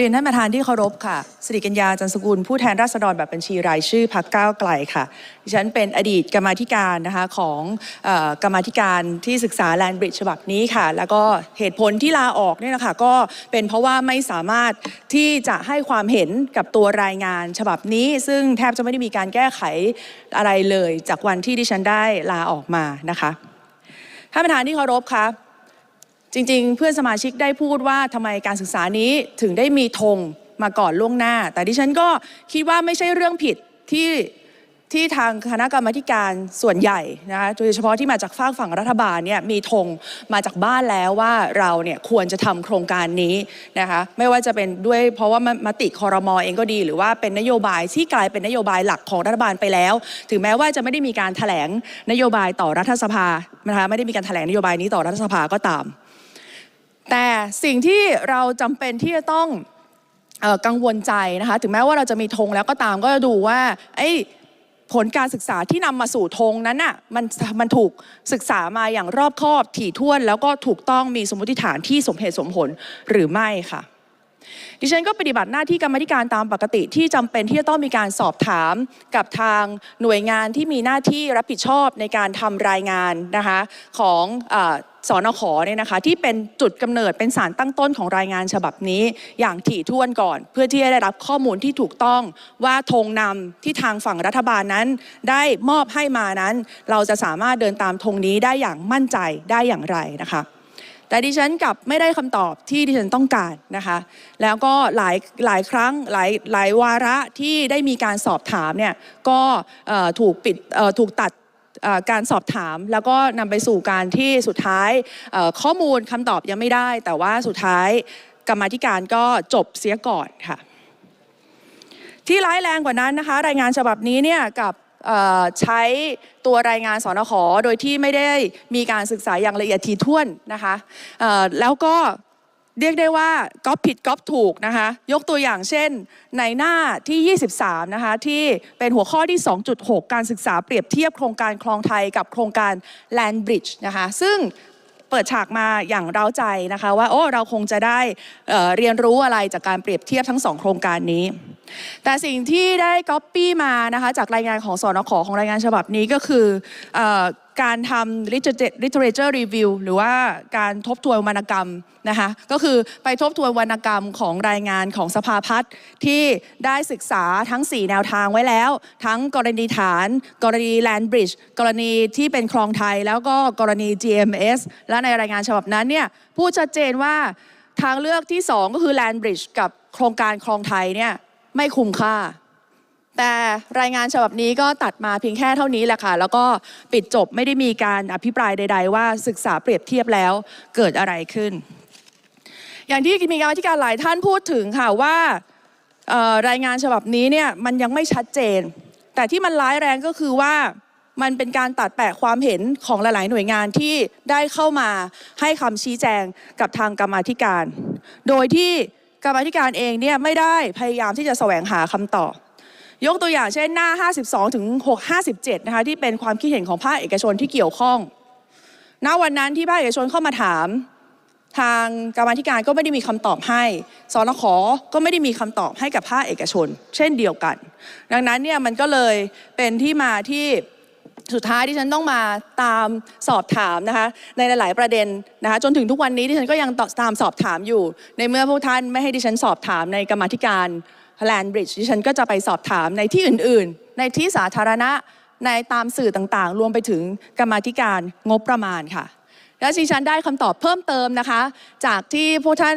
รียนท่านประธานที่เคารพค่ะ สิริกัญญาจันสกุล ผู้แทนราษฎรแบบบัญชีรายชื่อพักก้าวไกลค่ะ ดิฉันเป็นอดีตกรรมาธิการนะคะของออกรรมาธิการที่ศึกษาแลนบริดจ์ฉบับนี้ค่ะ แล้วก็เหตุผลที่ลาออกเนี่ยนะคะก็เป็นเพราะว่าไม่สามารถที่จะให้ความเห็นกับตัวรายงานฉบับนี้ ซึ่งแทบจะไม่ได้มีการแก้ไขอะไรเลย จากวันที่ดิฉันได้ลาออกมานะคะท่านประธานที่เคารพค่ะ จริง ๆ เพื่อนสมาชิกได้พูดว่าทำไมการศึกษานี้ถึงได้มีธงมาก่อนล่วงหน้า แต่ดิฉันก็คิดว่าไม่ใช่เรื่องผิดที่ที่ทางคณะกรรมการส่วนใหญ่นะคะโดยเฉพาะที่มาจากฝากฝั่งรัฐบาลเนี่ยมีธงมาจากบ้านแล้วว่าเราเนี่ยควรจะทำโครงการนี้นะคะไม่ว่าจะเป็นด้วยเพราะว่ามติคอรมอเองก็ดี หรือว่าเป็นนโยบายที่กลายเป็นนโยบายหลักของรัฐบาลไปแล้ว ถึงแม้ว่าจะไม่ได้มีการแถลงนโยบายต่อรัฐสภานะคะไม่ได้มีการแถลงนโยบายนี้ต่อรัฐสภาก็ตาม แต่สิ่งที่เราจำเป็นที่จะต้องออกังวลใจนะคะถึงแม้ว่าเราจะมีธงแล้วก็ตามก็จะดูว่าไอ้ผลการศึกษาที่นำมาสู่ธงนั้นน่ะมันมันถูกศึกษามาอย่างรอบคอบถี่ถ้วน แล้วก็ถูกต้องมีสมมติฐานที่สมเหตุสมผลหรือไม่ค่ะ ดิฉันก็ปฏิบัติหน้าที่กรรมธิการตามปกติที่จำเป็นที่จะต้องมีการสอบถามกับทางหน่วยงานที่มีหน้าที่รับผิดชอบในการทำรายงานนะคะของอ สอนขเนี่ยนะคะที่เป็นจุดกำเนิดเป็นสารตั้งต้นของรายงานฉบับนี้ อย่างถี่ถ้วนก่อน เพื่อที่จะได้รับข้อมูลที่ถูกต้องว่าธงนำที่ทางฝั่งรัฐบาลนั้น ได้มอบให้มานั้น เราจะสามารถเดินตามธงนี้ได้อย่างมั่นใจได้อย่างไรนะคะแต่ดิฉันกลับไม่ได้คำตอบที่ดิฉันต้องการนะคะ แล้วก็หลายหลายครั้งหลายหลายวาระที่ได้มีการสอบถามเนี่ยก็ถูกปิดถูกตัด การสอบถาม แล้วก็นำไปสู่การที่สุดท้ายข้อมูลคำตอบยังไม่ได้ แต่ว่าสุดท้ายกรรมธิการก็จบเสียก่อนค่ะ ที่ร้ายแรงกว่านั้นนะคะ รายงานฉบับนี้เนี่ยกับใช้ตัวรายงานสนขโดยที่ไม่ได้มีการศึกษาอย่างละเอียดถี่ถ้วนนะคะแล้วก็ เรียกได้ว่าก๊อปผิดก๊อปถูกนะคะยกตัวอย่างเช่น ในหน้าที่ 23 นะคะที่เป็นหัวข้อที่ 2.6 การศึกษาเปรียบเทียบโครงการคลองไทยกับโครงการแลนบริดจ์นะคะซึ่งเปิดฉากมาอย่างเร้าใจนะคะว่าโอ้เราคงจะได้เเรียนรู้อะไรจากการเปรียบเทียบทั้งสองโครงการนี้ แต่สิ่งที่ได้ก๊อปปี้มานะคะจากรายงานของสอนขของรายงานฉบับนี้ก็คือออการทำ literature review หรือว่าการทบทวนวรรณกรรมนะคะก็คือไปทบทวนวรรณกรรมของรายงานของสภาพัฒน์ที่ได้ศึกษาทั้ง 4 แนวทางไว้แล้ว ทั้งกรณีฐาน กรณี land bridge กรณีที่เป็นคลองไทย แล้วก็กรณี GMS และในรายงานฉบับนั้นเนี่ยพูดชัดเจนว่าทางเลือกที่ 2 ก็คือ land bridge กับโครงการคลองไทยเนี่ย ไม่คุ้มค่า แต่รายงานฉบับนี้ก็ตัดมาเพียงแค่เท่านี้แหละค่ะ แล้วก็ปิดจบไม่ได้มีการอภิปรายใด ๆ ว่าศึกษาเปรียบเทียบแล้วเกิดอะไรขึ้น อย่างที่มีการอธิการหลายท่านพูดถึงค่ะว่ารายงานฉบับนี้เนี่ยมันยังไม่ชัดเจน แต่ที่มันร้ายแรงก็คือว่ามันเป็นการตัดแปะความเห็นของหลาย ๆ หน่วยงานที่ได้เข้ามาให้คำชี้แจงกับทางกรรมาธิการ โดยที่ กรรมธิการเองเนี่ยไม่ได้พยายามที่จะแสวงหาคำตอบ ยกตัวอย่างเช่นหน้า 52 ถึง 657 นะคะที่เป็นความคิดเห็นของภาคเอกชนที่เกี่ยวข้อง ณ วันนั้นที่ภาคเอกชนเข้ามาถาม ทางกรรมธิการก็ไม่ได้มีคำตอบให้ สนขก็ไม่ได้มีคำตอบให้กับภาคเอกชน เช่นเดียวกัน ดังนั้นเนี่ยมันก็เลยเป็นที่มาที่ สุดท้ายที่ฉันต้องมาตามสอบถามนะคะในหลาย ๆ ประเด็นนะคะจนถึงทุกวันนี้ที่ฉันก็ยังตามสอบถามอยู่ ในเมื่อพวกท่านไม่ให้ดิฉันสอบถามในกรรมธิการแลนบริดจ์ดิฉันก็จะไปสอบถามในที่อื่น ๆ ในที่สาธารณะในตามสื่อต่าง ๆ รวมไปถึงกรรมธิการงบประมาณค่ะและดิฉันได้คำตอบเพิ่มเติมนะคะ จากที่พวกท่าน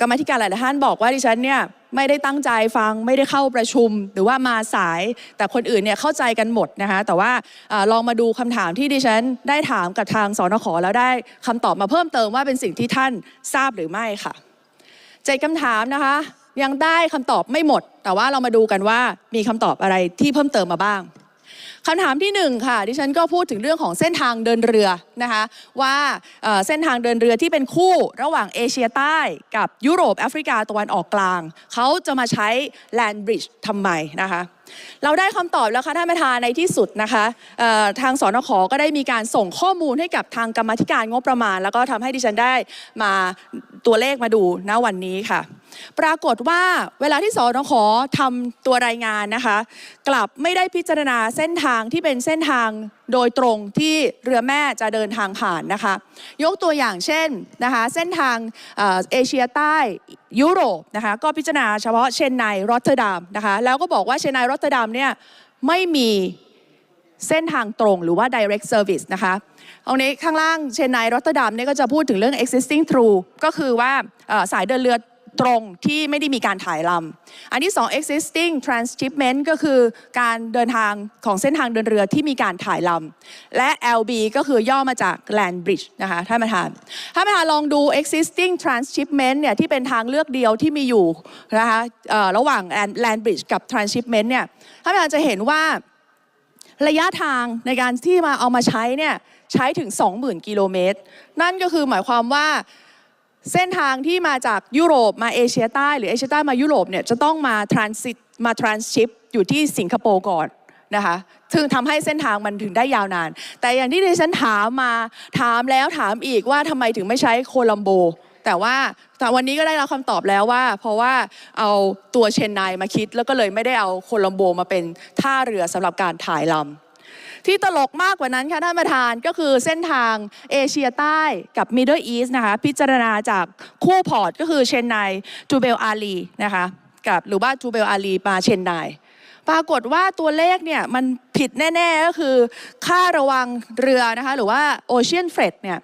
กรรมธิการหลายๆท่านบอกว่าดิฉันเนี่ย ไม่ได้ตั้งใจฟังไม่ได้เข้าประชุมหรือว่ามาสาย แต่คนอื่นเนี่ยเข้าใจกันหมดนะคะแต่ว่าอลองมาดูคำถามที่ดิฉันได้ถามกับทางสนขแล้วได้คำตอบมาเพิ่มเติมว่าเป็นสิ่งที่ท่านทราบหรือไม่ค่ะเจ็ดคำถามนะคะ ยังได้คำตอบไม่หมด แต่ว่าเรามาดูกันว่ามีคำตอบอะไรที่เพิ่มเติมมาบ้าง คำถามที่หนึ่งค่ะ ดิฉันก็พูดถึงเรื่องของเส้นทางเดินเรือนะคะว่าเส้นทางเดินเรือที่เป็นคู่ระหว่างเอเชียใต้กับยุโรปแอฟริกาตะวันออกกลาง เขาจะมาใช้แลนบริดจ์ทำไมนะคะเราได้คำตอบแล้วค่ะท่านประธานในที่สุดนะคะทางสนขก็ได้มีการส่งข้อมูลให้กับทางกรรมธิการงบประมาณ แล้วก็ทำให้ดิฉันได้มาตัวเลขมาดูณวันนี้ค่ะ ปรากฏว่าเวลาที่สนขทำตัวรายงานนะคะ กลับไม่ได้พิจารณาเส้นทางที่เป็นเส้นทางโดยตรงที่เรือแม่จะเดินทางผ่านนะคะ ยกตัวอย่างเช่นนะคะเส้นทางเอเชียใต้ยุโรปนะคะก็พิจารณาเฉพาะเชนไนรอตเตอร์ดัมนะคะแล้วก็บอกว่าเชนไนรอตเตอร์ดัมเนี่ยไม่มีเส้นทางตรงหรือว่า direct service นะคะตรงนี้ข้างล่างเชนไนรอตเตอร์ดัมเนี่ยก็จะพูดถึงเรื่อง existing through ก็คือว่าสายเดินเรือ ตรงที่ไม่ได้มีการถ่ายลำ อันที่ 2 existing transshipment ก็คือการเดินทางของเส้นทางเดินเรือที่มีการถ่ายลำ และ LB ก็คือย่อมาจาก land bridge นะคะท่านประธาน ท่านประธานลองดู existing transshipment เนี่ยที่เป็นทางเลือกเดียวที่มีอยู่นะคะระหว่าง land bridge กับ transshipment เนี่ย ท่านประธานจะเห็นว่าระยะทางในการที่มาเอามาใช้เนี่ยใช้ถึง 20,000 กิโลเมตร นั่นก็คือหมายความว่า เส้นทางที่มาจากยุโรปมาเอเชียใต้หรือเอเชียใต้มายุโรปเนี่ยจะต้องมาทรานสิตมาทรานชิปอยู่ที่สิงคโปร์ก่อนนะคะซึ่งทำให้เส้นทางมันถึงได้ยาวนาน แต่อย่างที่ดิฉันถามมาถามแล้วถามอีกว่าทำไมถึงไม่ใช้โคลัมโบ แต่ว่าแต่วันนี้ก็ได้รับคำตอบแล้วว่า เพราะว่าเอาตัวเชนไนมาคิดแล้วก็เลยไม่ได้เอาโคลัมโบมาเป็นท่าเรือสำหรับการถ่ายลำ ที่ตลกมากกว่านั้นค่ะท่านประธานก็คือเส้นทางเอเชียใต้กับ Middle East นะคะพิจารณาจากคู่พอร์ตก็คือเชนไนจูเบลอาลีนะคะกับหรือว่าจูเบลอาลีมาเชนไนปรากฏว่าตัวเลขเนี่ยมันผิดแน่ๆก็คือ ค่าระวังเรือนะคะหรือว่า Ocean Freight เนี่ย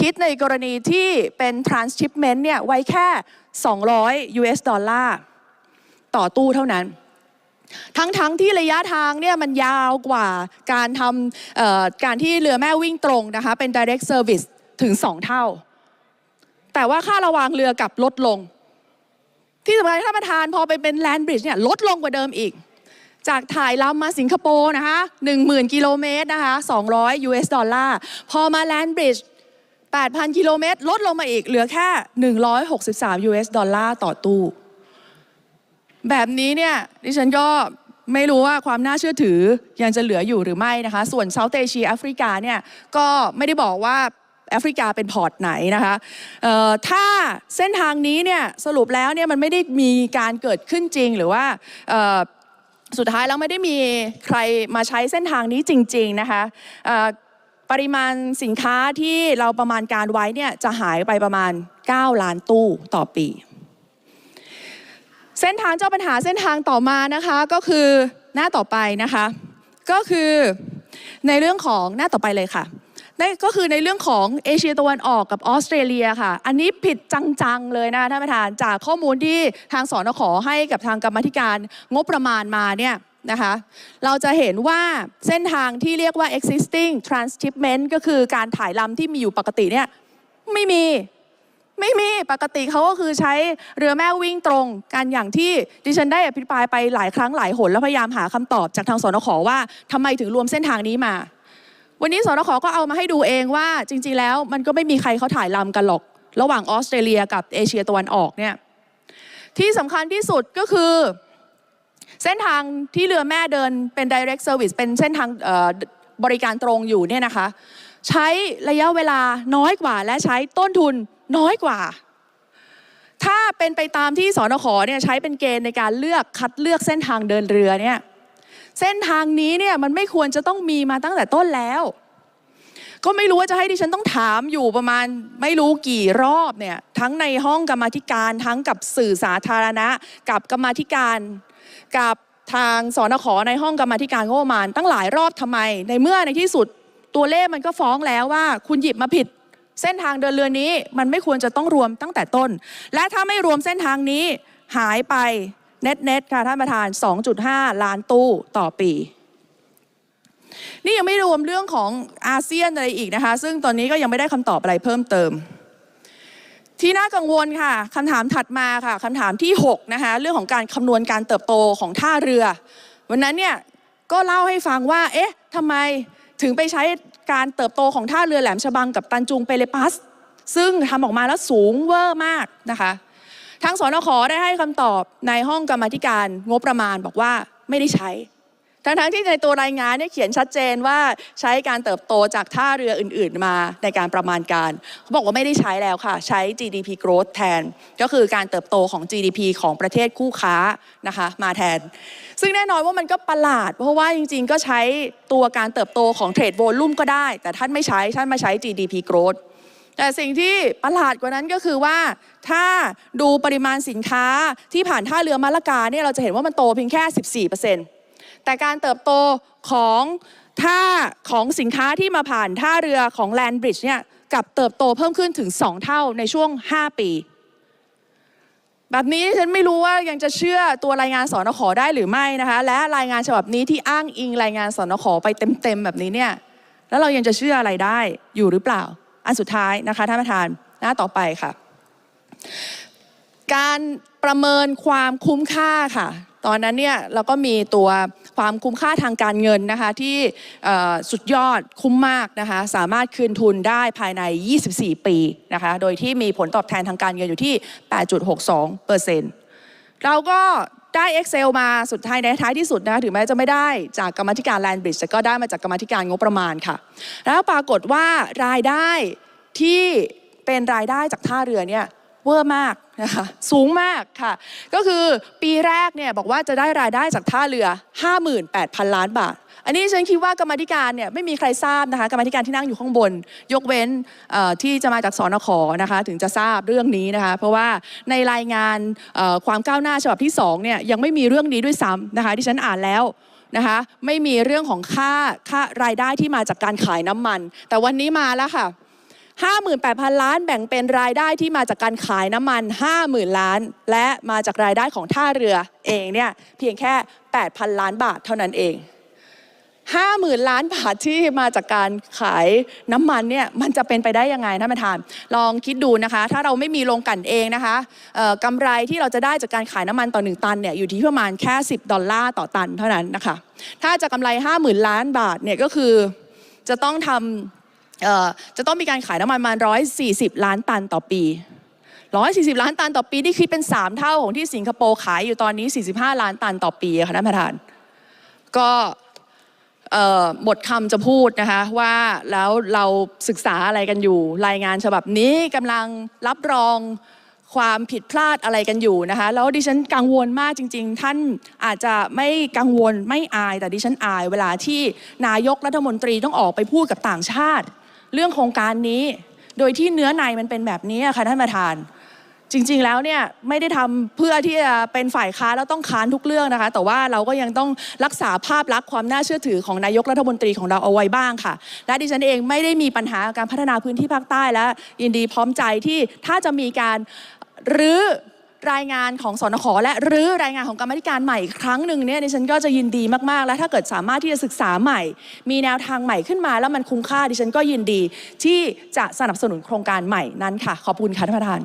คิดในกรณีที่เป็น transshipment เนี่ยไว้แค่ 200 US ดอลลาร์ต่อตู้เท่านั้น ทั้งๆทที่ระยะทางเนี่ยมันยาวกว่าการทำการที่เรือแม่วิ่งตรงนะคะเป็น direct service ถึง 2 เท่า แต่ว่าค่าระวางเรือกลับลดลง ที่สำคัญท่านประธานพอไปเป็น land bridge เนี่ยลดลงกว่าเดิมอีก จากถ่ายลำมาสิงคโปร์นะคะ10,000 กิโลเมตรนะคะ 200 US ดอลลาร์ พอมา land bridge 8,000 กิโลเมตร ลดลงมาอีกเหลือแค่ 163 US ดอลลาร์ต่อตู้ แบบนี้เนี่ยดิฉันก็ไม่รู้ว่าความน่าเชื่อถือยังจะเหลืออยู่หรือไม่นะคะ ส่วนเซาท์เอเชียแอฟริกาเนี่ยก็ไม่ได้บอกว่าแอฟริกาเป็นพอร์ตไหนนะคะถ้าเส้นทางนี้เนี่ยสรุปแล้วเนี่ยมันไม่ได้มีการเกิดขึ้นจริงหรือว่าสุดท้ายแล้วไม่ได้มีใครมาใช้เส้นทางนี้จริง ๆ นะคะปริมาณสินค้าที่เราประมาณการไว้เนี่ยจะหายไปประมาณ 9 ล้านตู้ต่อปี เส้นทางเจ้าปัญหาเส้นทางต่อมานะคะ ก็คือหน้าต่อไปนะคะ ก็คือในเรื่องของหน้าต่อไปเลยค่ะนั่นก็คือในเรื่องของเอเชียตะวันออกกับออสเตรเลียค่ะ อันนี้ผิดจังๆเลยนะท่านประธาน จากข้อมูลที่ทางสอนขอให้กับทางกรรมธิการงบประมาณมาเนี่ยนะคะ เราจะเห็นว่าเส้นทางที่เรียกว่า existing transshipment ก็คือการถ่ายลำที่มีอยู่ปกติเนี่ยไม่มี ไม่มีปกติเขาก็คือใช้เรือแม่วิ่งตรงกันอย่างที่ดิฉันได้อภิปรายไปหลายครั้งหลายหน แล้วพยายามหาคำตอบจากทางสนขว่าทำไมถึงรวมเส้นทางนี้มา วันนี้สนขก็เอามาให้ดูเองว่าจริง ๆ แล้วมันก็ไม่มีใครเขาถ่ายลำกันหรอก ระหว่างออสเตรเลียกับเอเชียตะวันออกเนี่ยที่สำคัญที่สุดก็คือเส้นทางที่เรือแม่เดินเป็น direct service เป็นเส้นทางบริการตรงอยู่เนี่ยนะคะ ใช้ระยะเวลาน้อยกว่าและใช้ต้นทุน น้อยกว่า ถ้าเป็นไปตามที่สอนขเนี่ยใช้เป็นเกณฑ์ในการเลือกคัดเลือกเส้นทางเดินเรือเนี่ยเส้นทางนี้เนี่ยมันไม่ควรจะต้องมีมาตั้งแต่ต้นแล้ว ก็ไม่รู้ว่าจะให้ดิฉันต้องถามอยู่ประมาณไม่รู้กี่รอบเนี่ยทั้งในห้องกรรมธิการทั้งกับสื่อสาธารณะ กับกรรมธิการ กับทางสอนขในห้องกรรมธิการงบประมาณตั้งหลายรอบทำไม ในเมื่อในที่สุดตัวเลขมันก็ฟ้องแล้วว่า คุณหยิบมาผิด เส้นทางเดินเรือนี้มันไม่ควรจะต้องรวมตั้งแต่ต้น และถ้าไม่รวมเส้นทางนี้หายไปเน็ตเน็ตค่ะท่านประธาน 2.5 ล้านตู้ต่อปี นี่ยังไม่รวมเรื่องของอาเซียนอะไรอีกนะคะ ซึ่งตอนนี้ก็ยังไม่ได้คำตอบอะไรเพิ่มเติม ที่น่ากังวลค่ะคำถามถัดมาค่ะคำถามที่ 6 นะคะ เรื่องของการคำนวณการเติบโตของท่าเรือ วันนั้นเนี่ยก็เล่าให้ฟังว่า เอ๊ะทำไมถึงไปใช้ การเติบโตของท่าเรือแหลมฉบังกับตันจุงเปเลปัส ซึ่งทำออกมาแล้วสูงเวอร์มากนะคะทางสนขได้ให้คำตอบในห้องกรรมธิการงบประมาณบอกว่าไม่ได้ใช้ ทั้งๆที่ในตัวรายงานเนี่ยเขียนชัดเจนว่าใช้การเติบโตจากท่าเรืออื่น ๆ มาในการประมาณการเขาบอกว่าไม่ได้ใช้แล้วค่ะ ใช้ GDP growth แทน ก็คือการเติบโตของ GDP ของประเทศคู่ค้านะคะมาแทน ซึ่งแน่นอนว่ามันก็ประหลาด เพราะว่าจริง ๆ ก็ใช้ตัวการเติบโตของเทรดโวลุ่มก็ได้ แต่ท่านไม่ใช้ท่านมาใช้ GDP growth แต่สิ่งที่ประหลาดกว่านั้นก็คือว่า ถ้าดูปริมาณสินค้าที่ผ่านท่าเรือมาละกาเนี่ยเราจะเห็นว่ามันโตเพียงแค่ 14% แต่การเติบโตของท่าของสินค้าที่มาผ่านท่าเรือของ Land Bridge เนี่ยกับเติบโตเพิ่มขึ้นถึง 2 เท่าในช่วง 5 ปี แบบนี้ฉันไม่รู้ว่ายังจะเชื่อตัวรายงานสอนขอได้หรือไม่นะคะและรายงานฉบับนี้ที่อ้างอิงรายงานสอนขอไปเต็มๆแบบนี้เนี่ยแล้วเรายังจะเชื่ออะไรได้อยู่หรือเปล่า อันสุดท้ายนะคะท่านประธานหน้าต่อไปค่ะ การประเมินความคุ้มค่าค่ะ ตอนนั้นเนี่ยเราก็มีตัว ความคุ้มค่าทางการเงินนะคะที่สุดยอดคุ้มมากนะคะสามารถคืนทุนได้ภายใน 24 ปีนะคะโดยที่มีผลตอบแทนทางการเงินอยู่ที่ 8.62เปอร์เซ็นต์เราก็ได้ Excel มาสุดท้ายในท้ายที่สุดนะคะถึงแม้จะไม่ได้จากกรรมธิการ Land Bridge แต่ก็ได้มาจากกรรมธิการงบประมาณค่ะ แล้วปรากฏว่ารายได้ที่เป็นรายได้จากท่าเรือเนี่ย เวอร์มากนะคะสูงมากค่ะ ก็คือปีแรกเนี่ยบอกว่าจะได้รายได้จากท่าเรือ 58,000 ล้านบาท อันนี้ฉันคิดว่ากรรมธิการเนี่ยไม่มีใครทราบนะคะกรรมธิการที่นั่งอยู่ข้างบน ยกเว้นที่จะมาจากสอนขนะคะถึงจะทราบเรื่องนี้นะคะเพราะว่าในรายงานความก้าวหน้าฉบับที่2เนี่ยยังไม่มีเรื่องนี้ด้วยซ้ำนะคะที่ฉันอ่านแล้วนะคะไม่มีเรื่องของค่าค่ารายได้ที่มาจากการขายน้ำมัน แต่วันนี้มาแล้วค่ะ 58,000 ล้านแบ่งเป็นรายได้ที่มาจากการขายน้ำมัน 50,000 ล้าน และมาจากรายได้ของท่าเรือเองเนี่ยเพียงแค่ 8,000 ล้านบาทเท่านั้นเอง50,000 ล้านบาทที่มาจากการขายน้ำมันเนี่ยมันจะเป็นไปได้ยังไงท่านประธาน ลองคิดดูนะคะ ถ้าเราไม่มีโรงกลั่นเองนะคะกำไรที่เราจะได้จากการขายน้ำมันต่อ 1 ตันเนี่ยอยู่ที่ประมาณแค่ 10 ดอลลาร์ต่อตันเท่านั้นนะคะ ถ้าจะกำไร 50,000 ล้านบาทเนี่ยก็คือจะต้องทำ จะต้องมีการขายน้ำมันมา 140 ล้านตันต่อปี 140 ล้านตันต่อปี นี่คิดเป็น 3 เท่าของที่สิงคโปร์ขายอยู่ตอนนี้ 45 ล้านตันต่อปีค่ะท่านประธาน ก็หมดคำจะพูดนะคะว่าแล้วเราศึกษาอะไรกันอยู่ รายงานฉบับนี้กำลังรับรองความผิดพลาดอะไรกันอยู่นะคะแล้วดิฉันกังวลมากจริง ๆ ท่านอาจจะไม่กังวลไม่อายแต่ดิฉันอาย เวลาที่นายกรัฐมนตรีต้องออกไปพูดกับต่างชาติ เรื่องโครงการนี้ โดยที่เนื้อในมันเป็นแบบนี้ค่ะท่านประธาน จริง ๆ แล้วเนี่ยไม่ได้ทำเพื่อที่จะเป็นฝ่ายค้านแล้วต้องค้านทุกเรื่องนะคะ แต่ว่าเราก็ยังต้องรักษาภาพลักษณ์ความน่าเชื่อถือของนายกรัฐมนตรีของเราเอาไว้บ้างค่ะ และดิฉันเองไม่ได้มีปัญหาการพัฒนาพื้นที่ภาคใต้และยินดีพร้อมใจที่ถ้าจะมีการรื้อ รายงานของสนขอและรื้อรายงานของกรรมธิการใหม่อีกครั้งหนึ่งเนี่ยดิฉันก็จะยินดีมากๆ และถ้าเกิดสามารถที่จะศึกษาใหม่ มีแนวทางใหม่ขึ้นมา แล้วมันคุ้มค่าดิฉันก็ยินดีที่จะสนับสนุนโครงการใหม่นั้นค่ะ ขอบคุณค่ะท่านประธาน